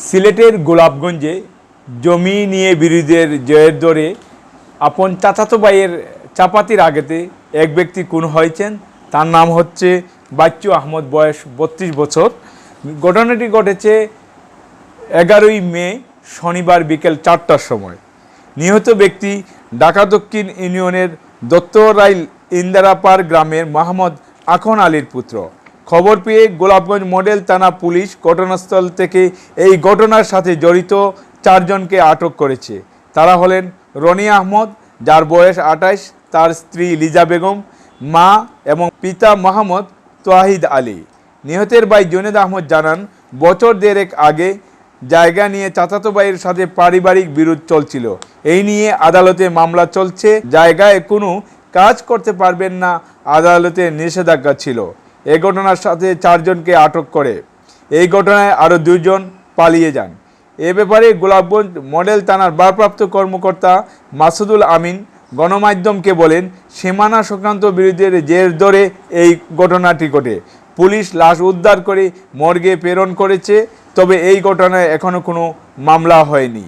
সিলেটের গোলাপগঞ্জে জমি নিয়ে বিরোধীদের জয়ের দরে আপন চাচাতো ভাইয়ের চাপাতির আগেতে এক ব্যক্তি খুন হয়েছেন। তার নাম হচ্ছে বাচ্চু আহমদ, বয়স বত্রিশ বছর। ঘটনাটি ঘটেছে এগারোই মে, শনিবার বিকেল চারটার সময়। নিহত ব্যক্তি ঢাকা দক্ষিণ ইউনিয়নের দত্তরাইল ইন্দারাপার গ্রামের মোহাম্মদ আখন আলীর পুত্র। খবর পেয়ে গোলাপগঞ্জ মডেল থানা পুলিশ ঘটনাস্থল থেকে এই ঘটনার সাথে জড়িত চারজনকে আটক করেছে। তারা হলেন রনি আহমদ, যার বয়স আঠাইশ তার স্ত্রী লিজা বেগম, মা এবং পিতা মোহাম্মদ তোয়াহিদ আলী। নিহতের ভাই জুনেদ আহমদ জানান, বছর দেড়েক আগে জায়গা নিয়ে চাচাতো ভাইয়ের সাথে পারিবারিক বিরোধ চলছিল। এই নিয়ে আদালতে মামলা চলছে। জায়গায় কোনো কাজ করতে পারবেন না, আদালতে নিষেধাজ্ঞা ছিল। এই ঘটনার সাথে চারজনকে আটক করে। এই ঘটনায় আরও দুজন পালিয়ে যান। এ ব্যাপারে গোলাপগঞ্জ মডেল থানার ভারপ্রাপ্ত কর্মকর্তা মাসুদুল আমিন গণমাধ্যমকে বলেন, সীমানা সংক্রান্ত বিরোধীদের জের ধরে এই ঘটনাটি ঘটে। পুলিশ লাশ উদ্ধার করে মর্গে প্রেরণ করেছে, তবে এই ঘটনায় এখনও কোনো মামলা হয়নি।